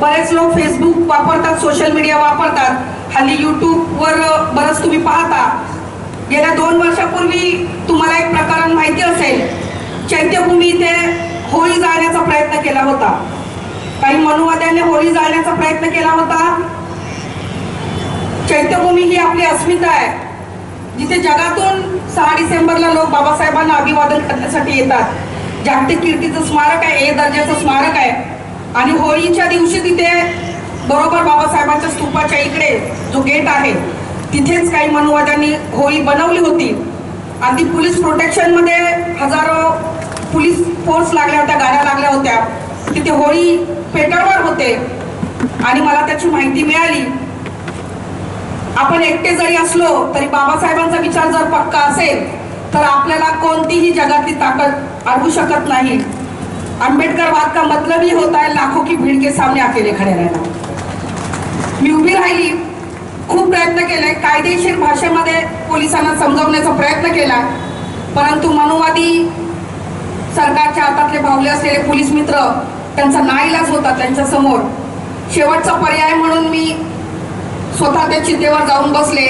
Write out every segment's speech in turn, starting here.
बरेच लोक फेसबुक वापरतात सोशल मीडिया वापरतात. हल्ली यूट्यूबवर बरंच तुम्ही पाहता. गेल्या दोन वर्षापूर्वी तुम्हाला एक प्रकरण माहिती असेल. चैत्यभूमी इथे होळी जाळण्याचा प्रयत्न केला होता. काही मनुवाद्यांनी होळी जाळण्याचा प्रयत्न केला होता. चैत्यभूमी ही आपली अस्मिता आहे. जिथे जगातून सहा डिसेंबरला लोक बाबासाहेबांना अभिवादन करण्यासाठी येतात. जागतिक कीर्तीचं स्मारक आहे ए दर्जाचं स्मारक आहे. आणि होळीच्या दिवशी तिथे बरोबर बाबासाहेबांच्या स्तूपाच्या इकडे जो गेट आहे तिथेच काही मनुवाद्यांनी होळी बनवली होती. अगदी पोलीस प्रोटेक्शनमध्ये हजारो पोलीस फोर्स लागल्या होत्या गाड्या लागल्या होत्या. तिथे होळी पेटवणार होते. आणि मला त्याची माहिती मिळाली. आपण एकटे जरी असलो तरी बाबासाहेबांचा विचार जर पक्का असेल तर आपल्याला कोणतीही जगातली ताकद अडवू शकत नाही. आंबेडकर का मतलब ही होता है लाखों की भीड़ के सामने अकेले खडे राहणं मी उभी राहिली खूप प्रयत्न केले कायदेशीर भाषेमध्ये पोलिसांना समजवण्याचा प्रयत्न केला परंतु मनुवादी सरकारच्या हातातले भावले असलेले पोलीस मित्र त्यांचा नाईलाज होता त्यांच्यासमोर. शेवटचा पर्याय म्हणून मी स्वतः त्या चितेवर जाऊन बसले.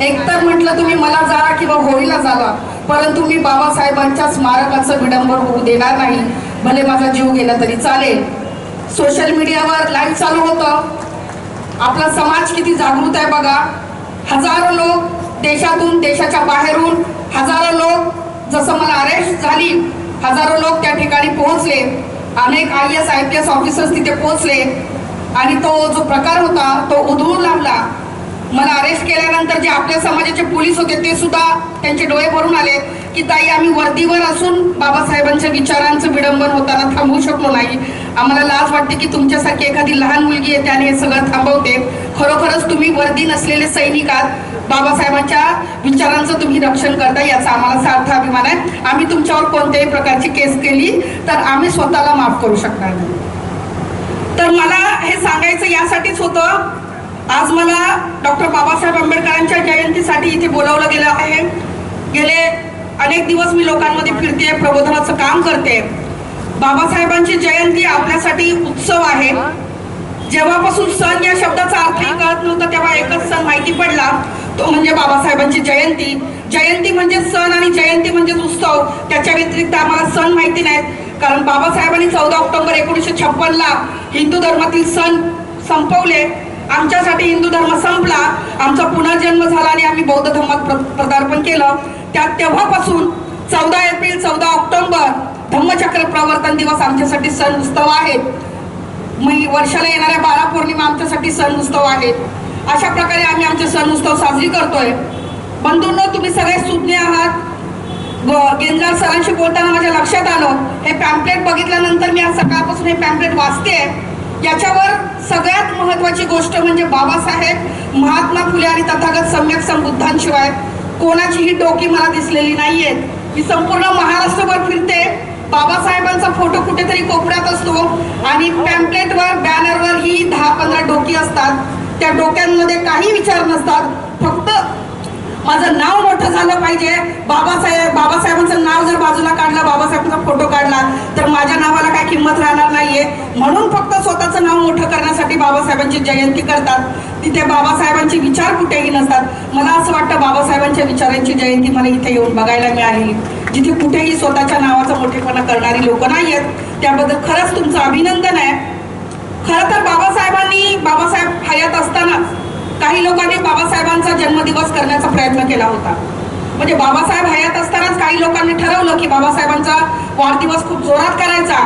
एकतर म्हटलं तुम्ही मला जाला किंवा होळीला जावा परंतु मी बाबासाहेबांच्या स्मारकाचं विडंबन होऊ देणार नाही. भले माझा जीव गेला तरी चालेल. सोशल मीडियावर लाईव्ह चालू होतं. आपला समाज किती जागृत आहे बघा. हजारो लोक देशातून देशाच्या बाहेरून हजारो लोक जसं मला अरेस्ट झाली हजारो लोक त्या ठिकाणी पोहोचले. अनेक I S I P S officers तिथे पोहोचले. आणि तो जो प्रकार होता तो उधळून लागला मला अरेस्ट केल्यानंतर जे आपल्या समाजाचे पोलीस होते ते सुद्धा त्यांचे डोळे भरून आले की ताई आम्ही वर्दीवर असून बाबासाहेबांच्या विचारांचं विडंबन होताना थांबवू शकलो नाही. आम्हाला लाज वाटते की तुमच्यासारखी एखादी लहान मुलगी येते आणि हे सगळं थांबवते. खरोखरच तुम्ही वर्दी नसलेले सैनिक आहात. बाबासाहेबांच्या विचारांचं तुम्ही रक्षण करता याचा आम्हाला सार्थ अभिमान आहे. आम्ही तुमच्यावर कोणत्याही प्रकारची केस केली तर आम्ही स्वतःला माफ करू शकणार नाही. तर मला हे सांगायचं यासाठीच होतं आज मला डॉक्टर बाबासाहेब आंबेडकरांच्या जयंतीसाठी इथे बोलावलं गेलं आहे. गेले अनेक दिवस मी लोकांमध्ये फिरते प्रबोधनाचं काम करते बाबासाहेबांची जयंती आपल्यासाठी उत्सव आहे. जेव्हापासून सण या शब्दाचा अर्थही कळत नव्हता तेव्हा एकच सण माहिती पडला. तो म्हणजे बाबासाहेबांची जयंती. जयंती म्हणजे सण आणि जयंती म्हणजे उत्सव. त्याच्या व्यतिरिक्त आम्हाला सण माहिती नाहीत. कारण बाबासाहेबांनी चौदा ऑक्टोबर एकोणीसशे छप्पनला हिंदू धर्मातील सण संपवले. आमच्यासाठी हिंदू धर्म संपला. आमचा पुनर्जन्म झाला आणि आम्ही बौद्ध धर्मात प्रदार्पण केलं. त्यात तेव्हापासून चौदा एप्रिल चौदा ऑक्टोबर धम्मचक्र प्रवर्तन दिवस आमच्यासाठी सण उत्सव आहेत मी वर्षाला येणाऱ्या बारा पौर्णिमा आमच्यासाठी सण उत्सव आहेत अशा प्रकारे आम्ही आमचे सण उत्सव साजरी करतोय. बंधूंनो तुम्ही सगळे सुज्ञ आहात. व- सरांशी बोलताना माझ्या लक्षात आलं. हे पॅम्पलेट बघितल्यानंतर मी आज सकाळपासून हे पॅम्पलेट वाचते याच्यावर सगळ्यात महत्वाची गोष्ट म्हणजे बाबासाहेब महात्मा फुले आणि तथागत सम्यक संबुद्धांशिवाय कोणाचीही डोकी मला दिसलेली नाहीये. मी संपूर्ण महाराष्ट्रभर फिरते. बाबासाहेबांचा फोटो कुठेतरी कोपऱ्यात असतो आणि पॅम्पलेटवर बॅनरवर ही दहा पंधरा डोकी असतात. त्या डोक्यांमध्ये काही विचार नसतात. फक्त माझं नाव मोठं झालं पाहिजे. बाबासाहेब बाबासाहेबांचं नाव जर बाजूला काढलं बाबासाहेबांचा फोटो काढला तर माझ्या नावाला काय किंमत राहणार? म्हणून फक्त स्वतःचं नाव मोठं करण्यासाठी बाबासाहेबांची जयंती करतात. तिथे बाबासाहेबांचे विचार कुठेही नसतात. मला असं वाटतं बाबासाहेबांच्या विचारांची जयंती मला इथे येऊन बघायला मिळाली. जिथे कुठेही स्वतःच्या नावाचा मोठेपणा करणारी लोक नाही आहेत. त्याबद्दल खरंच तुमचं अभिनंदन आहे. खरं तर बाबासाहेबांनी बाबासाहेब हयात असतानाच काही लोकांनी बाबासाहेबांचा जन्मदिवस करण्याचा प्रयत्न केला होता. म्हणजे बाबासाहेब हयात असतानाच काही लोकांनी ठरवलं की बाबासाहेबांचा वाढदिवस खूप जोरात करायचा.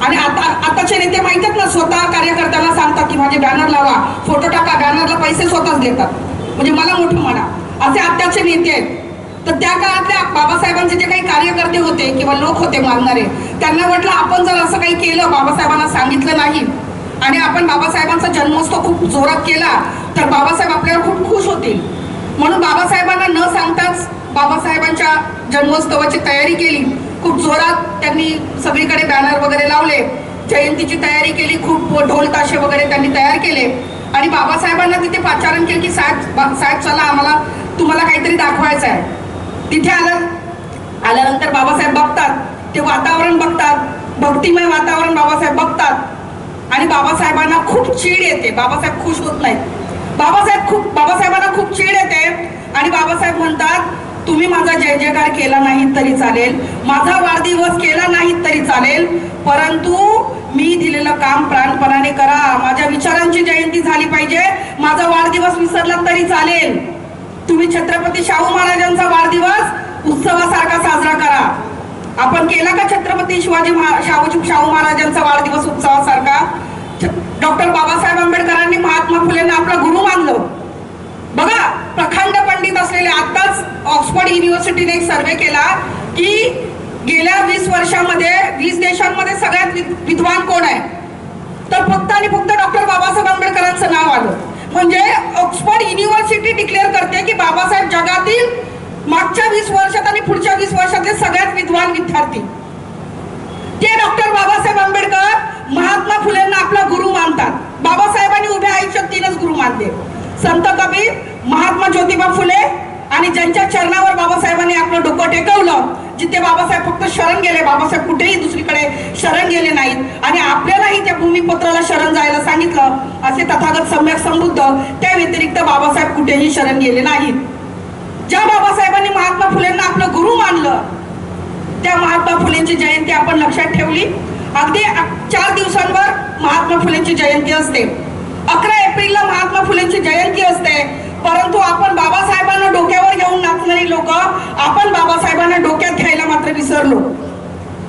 आणि आता आताचे नेते माहीत आहेत ना स्वतः कार्यकर्त्याला सांगतात की माझे बॅनर लावा फोटो टाका बॅनरला पैसे स्वतःच देतात. म्हणजे मला मोठं म्हणा. असे आताचे नेते आहेत. तर त्या काळातल्या बाबासाहेबांचे जे काही कार्यकर्ते होते किंवा लोक होते मानणारे त्यांना वाटलं आपण जर असं काही केलं बाबासाहेबांना सांगितलं नाही आणि आपण बाबासाहेबांचा जन्मोत्सव खूप जोरात केला तर बाबासाहेब आपल्यावर खूप खुश होतील. म्हणून बाबासाहेबांना न सांगताच बाबासाहेबांच्या जन्मोत्सवाची तयारी केली. खूप जोरात त्यांनी सगळीकडे बॅनर वगैरे लावले. जयंतीची तयारी केली खूप ढोल ताशे वगैरे त्यांनी तयार केले. आणि बाबासाहेबांना तिथे पाचारण केलं की साहेब बा- साहेब चला आम्हाला तुम्हाला काहीतरी दाखवायचं आहे. तिथे आलं आल्यानंतर बाबासाहेब बघतात. ते वातावरण बघतात. भक्तिमय वातावरण बाबासाहेब बघतात. आणि बाबासाहेबांना खूप चीड येते. बाबासाहेब खुश होत नाहीत. बाबासाहेब खूप बाबासाहेबांना खूप चीड येते. आणि बाबासाहेब म्हणतात तुम्ही माझा जय जयकार केला नाही तरी चालेल. माझा वाढदिवस केला नाही तरी चालेल. परंतु मी दिलेलं काम प्राणपणाने करा. माझ्या विचारांची जयंती झाली पाहिजे. माझा वाढदिवस विसरला तरी चालेल. तुम्ही छत्रपती शाहू महाराजांचा वाढदिवस उत्सवासारखा साजरा करा. आपण केला का छत्रपती शिवाजी शाहू शाहू महाराजांचा वाढदिवस उत्सवासारखा? डॉक्टर बाबासाहेब आंबेडकरांनी महात्मा फुलेंना आपला गुरु मानलं. केले असलेले आताच ऑक्सफर्ड युनिव्हर्सिटीने एक सर्वे केला की गेल्या वीस वर्षामध्ये वीस देशांमध्ये सगळ्यात विद्वान कोण आहे? तर फक्त आणि फक्त डॉक्टर बाबासाहेब आंबेडकरांचं नाव आलं. म्हणजे ऑक्सफर्ड युनिव्हर्सिटी डिक्लेअर करते की बाबासाहेब जगातील मागच्या वीस वर्षात आणि पुढच्या वीस वर्षातले सगळ्यात विद्वान विद्यार्थी. ते डॉक्टर बाबासाहेब आंबेडकर महात्मा फुलेंना आपला गुरु मानतात. बाबासाहेबांनी उभ्या आयुष्यात तीनच गुरु मानले. संत कबीर महात्मा ज्योतिबा फुले आणि ज्यांच्या चरणावर बाबासाहेबांनी आपलं डोकं टेकवलं जिथे बाबासाहेब फक्त शरण गेले बाबासाहेब कुठेही दुसरीकडे शरण गेले नाहीत. आणि आपल्यालाही त्या भूमिपत्राला शरण जायला सांगितलं असे तथागत सम्यक समृद्ध त्या व्यतिरिक्त बाबासाहेब कुठेही शरण गेले नाहीत. ज्या बाबासाहेबांनी महात्मा फुलेंना आपलं गुरु मानलं त्या महात्मा फुलेंची जयंती आपण लक्षात ठेवली. अगदी चार दिवसांवर महात्मा फुलेंची जयंती असते. अकरा एप्रिलला महात्मा फुलेंची जयंती असते. परंतु आपण बाबासाहेबांना डोक्यावर घेऊन नाचणारी लोक आपण बाबासाहेबांना डोक्यात घ्यायला मात्र विसरलो.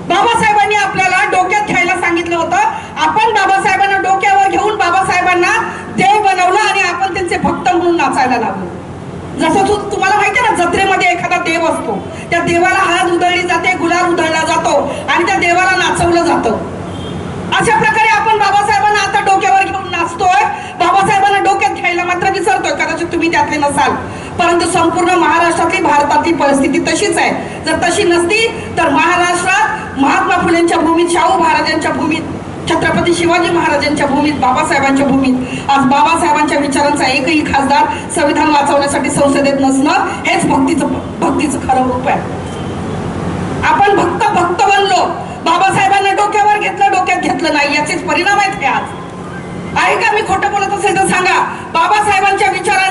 बाबासाहेबांनी आपल्याला डोक्यात घ्यायला सांगितलं होतं. आपण बाबासाहेबांना डोक्यावर घेऊन बाबासाहेबांना देव बनवलं आणि आपण त्यांचे भक्त म्हणून नाचायला लागलो. जसं तू तुम्हाला माहिती आहे ना जत्रेमध्ये एखादा देव असतो. त्या देवाला हळद उधळली जाते गुलाल उधळला जातो आणि त्या देवाला नाचवलं जातं अशा प्रकारे आपण बाबासाहेबांना आता डोक्यावर घेऊन नाचतोय बाबासाहेबांना डोक्यात घ्यायला मात्र विसरतोय कदाचित तुम्ही त्यातले नसाल. परंतु संपूर्ण महाराष्ट्रातली भारतातली परिस्थिती तशीच आहे. जर तशी नसती तर महाराष्ट्रात महात्मा फुलेंच्या भूमीत शाहू महाराजांच्या भूमीत छत्रपती शिवाजी महाराजांच्या भूमीत बाबासाहेबांच्या भूमीत आज बाबासाहेबांच्या विचारांचा एकही खासदार संविधान वाचवण्यासाठी संसदेत नसणं हेच भक्तीचं भक्तीचं खरं रूप आहे. आपण भक्त भक्त बनलो. बाबासाहेबांना डोक्यावर घेतलं डोक्यात घेतलं नाही. याचेच परिणाम आहेत हे आज. आहे का? मी खोटं बोलत असेल तर सांगा. बाबासाहेबांच्या विचारांना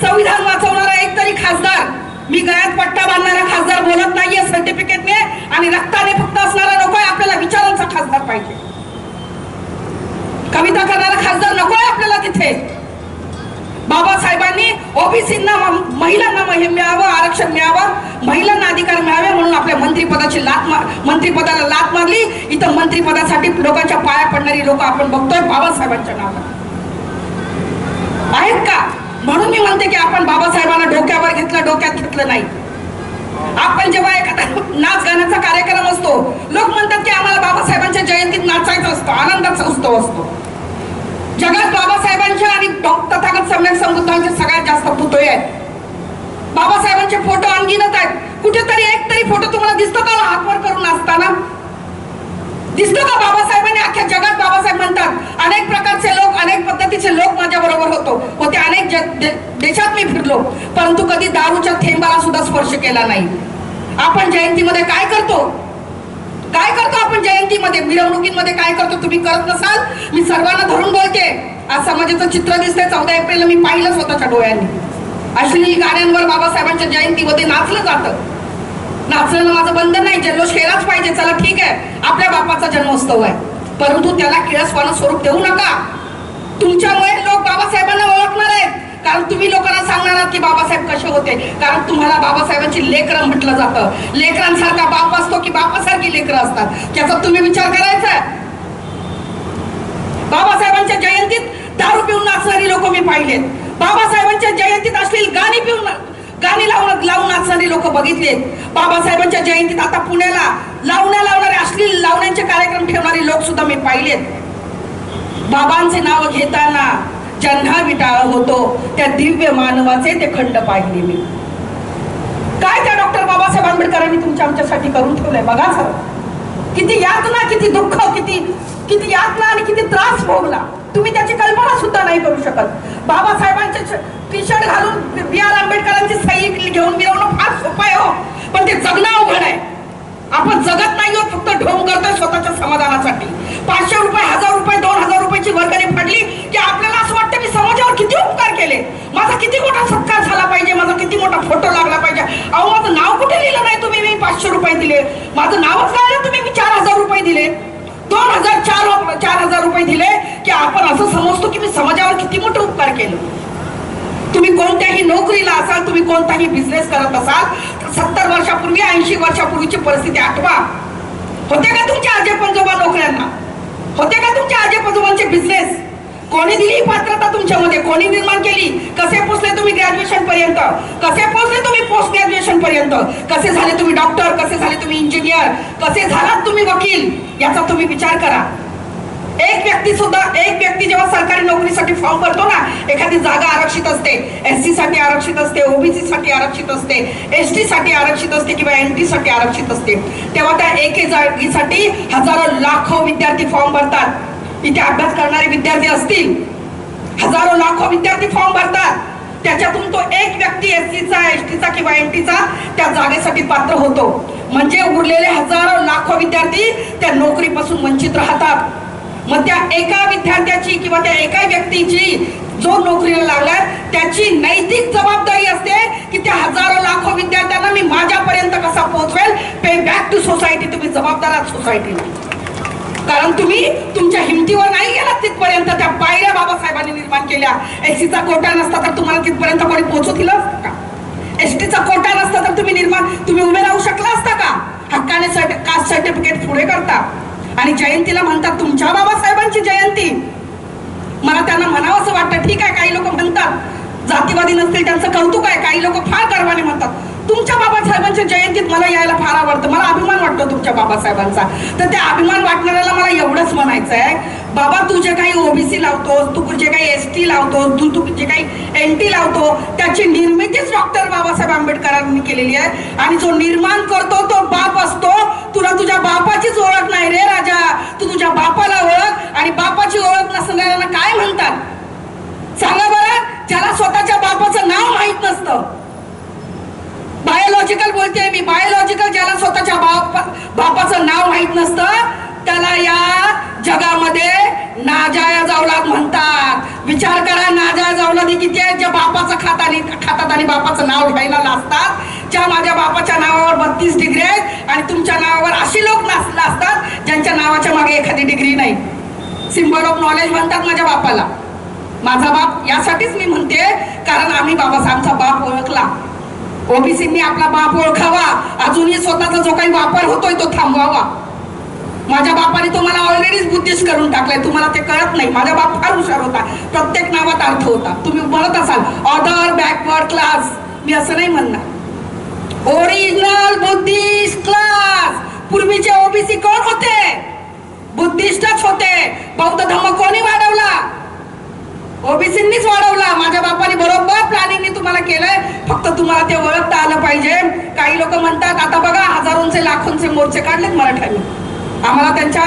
संविधान वाचवणारा एक तरी खासदार. मी गळ्यात पट्टा बांधणारा खासदार बोलत नाहीये सर्टिफिकेटने आणि रक्ताने फक्त असणारा नको आपल्याला विचारांचा खासदार पाहिजे. कविता करणारा खासदार नकोय आपल्याला तिथे. बाबासाहेबांनी ओबीसींना महिलांना मिळावं आरक्षण मिळावं महिलांना अधिकार मिळावे म्हणून आपल्या मंत्रिपदाची लात मा- मंत्रिपदाला लात मारली. इथं मंत्रिपदासाठी लोकांच्या पाया पडणारी लोक आपण बघतोय बाबासाहेबांच्या नावात आहेत का? म्हणून मी म्हणते की आपण बाबासाहेबांना डोक्यावर घेतलं डोक्यात घेतलं नाही. आपण जेव्हा एखादा नाच गाण्याचा कार्यक्रम असतो लोक म्हणतात की आम्हाला बाबासाहेबांच्या जयंतीत नाचायचं असतो आनंदाचा उत्सव असतो. जगात बाबासाहेबांच्या आणि तथागत सम्यक समृद्धांचे सगळ्यात जास्त पुतळे आहेत. बाबासाहेबांचे फोटो आणखीनच आहेत. कुठेतरी एक तरी फोटो तुम्हाला दिसतो का? हातवर करून असताना दिसतो का बाबासाहेबांनी? अख्ख्या जगात बाबासाहेब म्हणतात अनेक प्रकारचे लोक अनेक पद्धतीचे लोक माझ्या बरोबर होतो. होते अनेक जग- दे- देशात मी फिरलो परंतु कधी दारूच्या थेंबाला सुद्धा स्पर्श केला नाही. आपण जयंतीमध्ये काय करतो? काय करतो आपण जयंतीमध्ये? मिरवणुकीमध्ये काय करतो? तुम्ही करत नसाल? मी सर्वांना धरून बोलते. आज समाजाचं चित्र दिसतंय चौदा एप्रिलला मी पाहिलं स्वतःच्या डोळ्यांनी. अश्लील गाण्यांवर बाबासाहेबांच्या जयंतीमध्ये नाचलं जातं. नाचणं माझं बंधन नाही जल्लोष केलाच पाहिजे. चला ठीक आहे. आपल्या बापाचा जन्मोत्सव आहे. परंतु त्याला किळसवानं स्वरूप देऊ नका. तुमच्यामुळे लोक बाबासाहेबांना ओळखणार आहेत. कारण तुम्ही लोकांना सांगणार की बाबासाहेब कसे होते. कारण तुम्हाला बाबासाहेबांची लेकरं म्हटलं जातं. लेकरांसारखा बाप असतो की बापासारखी लेकरं असतात. त्याचा तुम्ही विचार करायचा आहे. बाबासाहेबांच्या जयंतीत दारू पिऊन नाचणारी लोक मी पाहिलेत. बाबासाहेबांच्या जयंतीत असलेली गाणी पिऊन गाणी लावून लावून नाचणारी लोक बघितले बाबासाहेबांच्या जयंतीत आता पुण्याला लावण्या लावणारे अश्लील लावण्यांचे कार्यक्रम ठेवणारे लोक सुद्धा मी पाहिलेत. बाबांचे नाव घेताना ज्यांना विटाळ होतो त्या दिव्य मानवाचे ते खंड पाहिले मी. काय त्या डॉक्टर बाबासाहेब आंबेडकरांनी तुमच्या आमच्यासाठी करून ठेवलंय? बघा सर. किती यातना किती दुःख किती किती यातना आणि किती त्रास भोगला. तुम्ही त्याची कल्पना सुद्धा नाही करू शकत. बाबासाहेबांचे टी शर्ट घालून बी आर आंबेडकरांची सही घेऊन मिरवणं फार सोपं आहे हो. पण ते जगणं अवघड आहे. आपण जगत नाही हो फक्त ढोंग करतोय स्वतःच्या समाधानासाठी. पाचशे रुपये हजार रुपये दोन हजार रुपयाची वर्गणी फाडली की आपल्याला असं वाटतं मी समाजावर किती उपकार केले? माझा किती मोठा सत्कार झाला पाहिजे? माझा किती मोठा फोटो लागला पाहिजे? अहो माझं नाव कुठे लिहिलं नाही तुम्ही? मी पाचशे रुपये दिले. माझं नावच काढलं तुम्ही मी चार हजार रुपये दिले. दोन हजार हजार रुपये दिले की आपण असं समजतो की मी समाजावर किती मोठं उपकार केलं. तुम्ही कोणत्याही नोकरीला असाल तुम्ही कोणताही बिझनेस करत असाल तर सत्तर वर्षापूर्वी ऐंशी वर्षापूर्वीची परिस्थिती आठवा. होते का तुमच्या आजे पंजोबा नोकऱ्यांना? होते का तुमच्या आजे पंजोबांचे बिझनेस कोणी दिली पात्रता तुमच्यामध्ये? कोणी निर्माण केली? कसे पोहोचले तुम्ही ग्रॅज्युएशन पर्यंत? कसे पोहोचले तुम्ही पोस्ट ग्रॅज्युएशन पर्यंत? कसे झाले तुम्ही डॉक्टर कसे झाले तुम्ही इंजिनियर कसे झालात तुम्ही वकील? याचा तुम्ही विचार करा. एक व्यक्ती सुद्धा एक व्यक्ती जेव्हा सरकारी नोकरीसाठी फॉर्म भरतो ना एखादी जागा आरक्षित असते एस सी साठी आरक्षित असते ओबीसी साठी आरक्षित असते एस टी साठी आरक्षित असते किंवा एन टी साठी आरक्षित असते तेव्हा त्या एके जागेसाठी हजारो लाखो विद्यार्थी फॉर्म भरतात. इथे अभ्यास करणारे विद्यार्थी असतील. हजारो लाखो विद्यार्थी फॉर्म भरतात. त्याच्यातून तो एक व्यक्ती एस सीचा एस टीचा किंवा एन टीचा त्या जागेसाठी पात्र होतो. म्हणजे उरलेले हजारो लाखो विद्यार्थी त्या नोकरीपासून वंचित राहतात. मग त्या एका विद्यार्थ्याची किंवा त्या एका व्यक्तीची जो नोकरीला लागला त्याची नैतिक जबाबदारी असते की त्या हजारो लाखो विद्यार्थ्यांना मी माझ्यापर्यंत कसा पोहोचवेल? पे बॅक टू सोसायटी तुम्ही जबाबदार आहात सोसायटीला कारण तुम्ही तुमच्या हिमतीवर नाही गेलात तिथपर्यंत त्या पायऱ्या बाबासाहेबांनी निर्माण केल्या. एसटीचा कोटा नसता तर तुम्हाला तिथपर्यंत कोणी पोहोचू दिलं असतं का एसटीचा कोटा नसता तर तुम्ही निर्माण तुम्ही उभे राहू शकला असता का? हक्काने कास्ट सर्टिफिकेट पुढे करता. आणि जयंतीला म्हणतात तुमच्या बाबासाहेबांची जयंती. मला त्यांना म्हणावं असं वाटतं. ठीक आहे काही लोक म्हणतात जातीवादी नसतील त्यांचं कौतुक आहे. काही लोक फार गर्वाने म्हणतात तुमच्या बाबासाहेबांच्या जयंतीत मला यायला फार आवडतं. मला अभिमान वाटतो तुमच्या बाबासाहेबांचा. तर त्या अभिमान वाटणाऱ्याला मला एवढंच म्हणायचं आहे बाबा तू जे काही ओबीसी लावतोस तू जे काही एस टी लावतोस तू तू जे काही एन टी लावतो त्याची निर्मिती निर्मितीच डॉक्टर बाबासाहेब आंबेडकरांनी केलेली आहे. आणि जो निर्माण करतो तो बाप असतो. तुला तुझ्या बापाचीच ओळख नाही रे राजा. तू तुझ्या बापाला ओळख आणि बापाची ओळख नसणाऱ्यांना काय म्हणतात? सांगा बरं ज्याला स्वतःच्या बापाचं नाव माहीत नसतं. बायोलॉजिकल बोलते मी. बायोलॉजिकल ज्याला स्वतःच्या बाप बापाचं नाव माहीत नसतं त्याला या जगामध्ये नाजायज औलाद म्हणतात. विचार करा नाजायज औलादी किती आहेत? ज्या बापाचं खातानी खातात आणि बापाचं नाव घ्यायला लाजतात. ज्या माझ्या बापाच्या नावावर बत्तीस डिग्री आहेत आणि तुमच्या नावावर अशी लोक नाच लाजतात ज्यांच्या नावाच्या मागे एखादी डिग्री नाही. सिम्बल ऑफ नॉलेज म्हणतात माझ्या बापाला. माझा बाप यासाठीच मी म्हणते कारण आम्ही बाबासाहेबांचा बाप ओळखला. ओबीसींनी आपला बाप ओळखावा. अजूनही स्वतःचा जो काही वापर होतोय तो थांबवावा. माझ्या बापाने तुम्हाला ऑलरेडीच बुद्धिस्ट करून टाकलंय. तुम्हाला ते कळत नाही. माझा बाप फार हुशार होता. प्रत्येक नावात अर्थ होता. तुम्ही म्हणत असाल ऑदर बॅकवर्ड क्लास मी असं नाही म्हणणार. ओरिजिनल बुद्धिस्ट क्लास पूर्वीचे ओबीसी कोण होते? बुद्धिस्टच होते. बौद्ध धर्म कोणी वाढवला? ओबीसींनीच वाढवला. माझ्या बापाने बरोबर प्लॅनिंगने तुम्हाला केलंय. फक्त तुम्हाला ते ओळखता आलं पाहिजे. काही लोक म्हणतात आता बघा हजारोंचे लाखोंचे मोर्चे काढलेत मराठ्यांनी. आम्हाला त्यांच्या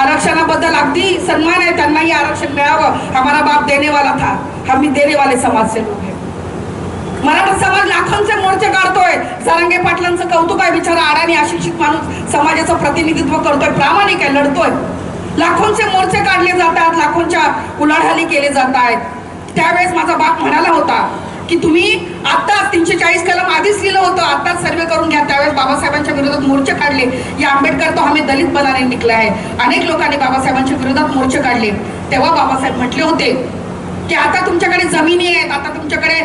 आरक्षणाबद्दल अगदी सन्मान आहे त्यांनाही आरक्षण मिळावं. हमारा बाप देने वाला था. आम्ही देने वाले समाज से लोक आहे. मराठा समाज लाखोंचे मोर्चे काढतोय. जरांगे पाटलांचं कौतुक आहे बिचारा आडाणी अशिक्षित माणूस समाजाचं प्रतिनिधित्व करतोय प्रामाणिक आहे लढतोय. लाखोंचे मोर्चे काढले जातात लाखोंच्या उलाढाली केले जात आहेत. त्यावेळेस माझा बाप म्हणाला होता की तुम्ही आत्ताच तीनशे चाळीस कलम आधीच लिहिलं होतं आत्ताच सर्वे करून घ्या. त्यावेळेस बाबासाहेबांच्या विरोधात मोर्चे काढले. या आंबेडकर तो आम्ही दलित बनाने निघला आहे अनेक लोकांनी बाबासाहेबांच्या विरोधात मोर्चे काढले. तेव्हा बाबासाहेब म्हटले होते की आता तुमच्याकडे जमिनी आहेत आता तुमच्याकडे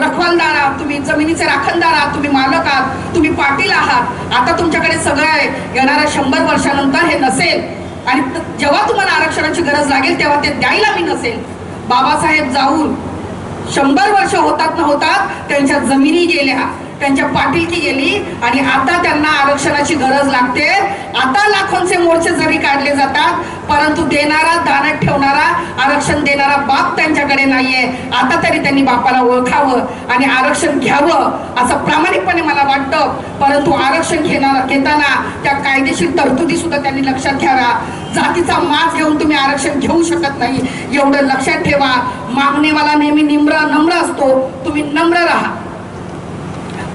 रखवालदार आहात तुम्ही जमिनीचे राखणदार आहात तुम्ही मालक आहात तुम्ही पाटील आहात. आता तुमच्याकडे सगळं आहे. येणाऱ्या शंभर वर्षानंतर हे नसेल. आणि जेव्हा तुम्हाला आरक्षणाची गरज लागेल तेव्हा ते द्यायला मी नसेल. बाबासाहेब जाऊन शंभर वर्ष होतात न होतात त्यांच्या जमिनी गेल्या. त्यांच्या पाठीची गेली आणि आता त्यांना आरक्षणाची गरज लागते. आता लाखोंचे मोर्चे जरी काढले जातात परंतु देणारा दानात ठेवणारा आरक्षण देणारा बाप त्यांच्याकडे नाहीये. आता तरी त्यांनी बापाला ओळखावं आणि आरक्षण घ्यावं असं प्रामाणिकपणे मला वाटतं. परंतु आरक्षण घेणार घेताना त्या कायदेशीर तरतुदी सुद्धा त्यांनी लक्षात घ्यावा जातीचा मास घेऊन तुम्ही आरक्षण घेऊ शकत नाही. एवढं लक्षात ठेवा. मागणेवाला नेहमी निम्र नम्र असतो. तुम्ही नम्र राहा.